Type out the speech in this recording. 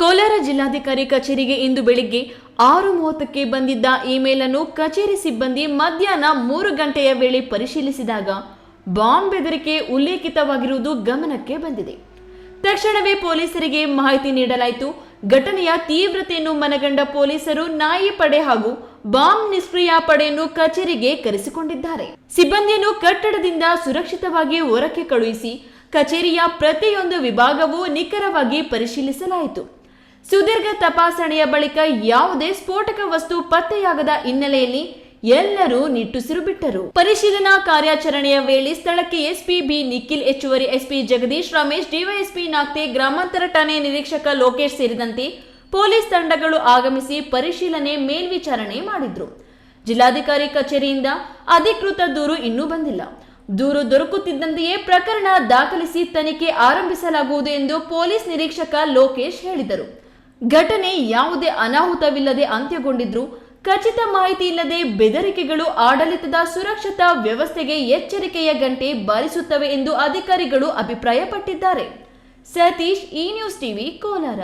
ಕೋಲಾರ ಜಿಲ್ಲಾಧಿಕಾರಿ ಕಚೇರಿಗೆ ಇಂದು ಬೆಳಿಗ್ಗೆ ಆರು ಮೂವತ್ತಕ್ಕೆ ಬಂದಿದ್ದ ಇಮೇಲ್ ಅನ್ನು ಕಚೇರಿ ಸಿಬ್ಬಂದಿ ಮಧ್ಯಾಹ್ನ ಮೂರು ಗಂಟೆಯ ವೇಳೆ ಪರಿಶೀಲಿಸಿದಾಗ ಬಾಂಬ್ ಬೆದರಿಕೆ ಉಲ್ಲೇಖಿತವಾಗಿರುವುದು ಗಮನಕ್ಕೆ ಬಂದಿದೆ. ತಕ್ಷಣವೇ ಪೊಲೀಸರಿಗೆ ಮಾಹಿತಿ ನೀಡಲಾಯಿತು. ಘಟನೆಯ ತೀವ್ರತೆಯನ್ನು ಮನಗಂಡ ಪೊಲೀಸರು ನಾಯಿ ಪಡೆ ಹಾಗೂ ಬಾಂಬ್ ನಿಷ್ಕ್ರಿಯ ಪಡೆಯನ್ನು ಕಚೇರಿಗೆ ಕರೆಸಿಕೊಂಡಿದ್ದಾರೆ. ಸಿಬ್ಬಂದಿಯನ್ನು ಕಟ್ಟಡದಿಂದ ಸುರಕ್ಷಿತವಾಗಿ ಹೊರಕ್ಕೆ ಕಳುಹಿಸಿ ಕಚೇರಿಯ ಪ್ರತಿಯೊಂದು ವಿಭಾಗವೂ ನಿಖರವಾಗಿ ಪರಿಶೀಲಿಸಲಾಯಿತು. ಸುದೀರ್ಘ ತಪಾಸಣೆಯ ಬಳಿಕ ಯಾವುದೇ ಸ್ಫೋಟಕ ವಸ್ತು ಪತ್ತೆಯಾಗದ ಹಿನ್ನೆಲೆಯಲ್ಲಿ ಎಲ್ಲರೂ ನಿಟ್ಟುಸಿರು ಬಿಟ್ಟರು ಪರಿಶೀಲನಾ ಕಾರ್ಯಾಚರಣೆಯ ವೇಳೆ ಸ್ಥಳಕ್ಕೆ ಎಸ್ಪಿ ಬಿ ನಿಖಿಲ್ ಹೆಚ್ಚುವರಿ, ಎಸ್ಪಿ ಜಗದೀಶ್ ರಮೇಶ್, ಡಿವೈಎಸ್ಪಿ ನಾಗ್ತೆ, ಗ್ರಾಮಾಂತರ ಠಾಣೆ ನಿರೀಕ್ಷಕ ಲೋಕೇಶ್ ಸೇರಿದಂತೆ ಪೊಲೀಸ್ ತಂಡಗಳು ಆಗಮಿಸಿ ಪರಿಶೀಲನೆ ಮೇಲ್ವಿಚಾರಣೆ ಮಾಡಿದ್ರು. ಜಿಲ್ಲಾಧಿಕಾರಿ ಕಚೇರಿಯಿಂದ ಅಧಿಕೃತ ದೂರು ಇನ್ನೂ ಬಂದಿಲ್ಲ. ದೂರು ದೊರಕುತ್ತಿದ್ದಂತೆಯೇ ಪ್ರಕರಣ ದಾಖಲಿಸಿ ತನಿಖೆ ಆರಂಭಿಸಲಾಗುವುದು ಎಂದು ಪೊಲೀಸ್ ನಿರೀಕ್ಷಕ ಲೋಕೇಶ್ ಹೇಳಿದರು. ಘಟನೆ ಯಾವುದೇ ಅನಾಹುತವಿಲ್ಲದೆ ಅಂತ್ಯಗೊಂಡಿದ್ರು. ಖಚಿತ ಮಾಹಿತಿ ಇಲ್ಲದೆ ಬೆದರಿಕೆಗಳು ಆಡಳಿತದ ಸುರಕ್ಷತಾ ವ್ಯವಸ್ಥೆಗೆ ಎಚ್ಚರಿಕೆಯ ಗಂಟೆ ಬಾರಿಸುತ್ತವೆ ಎಂದು ಅಧಿಕಾರಿಗಳು ಅಭಿಪ್ರಾಯಪಟ್ಟಿದ್ದಾರೆ. ಸತೀಶ್ ಈ ನ್ಯೂಸ್ ಟಿವಿ, ಕೋಲಾರ.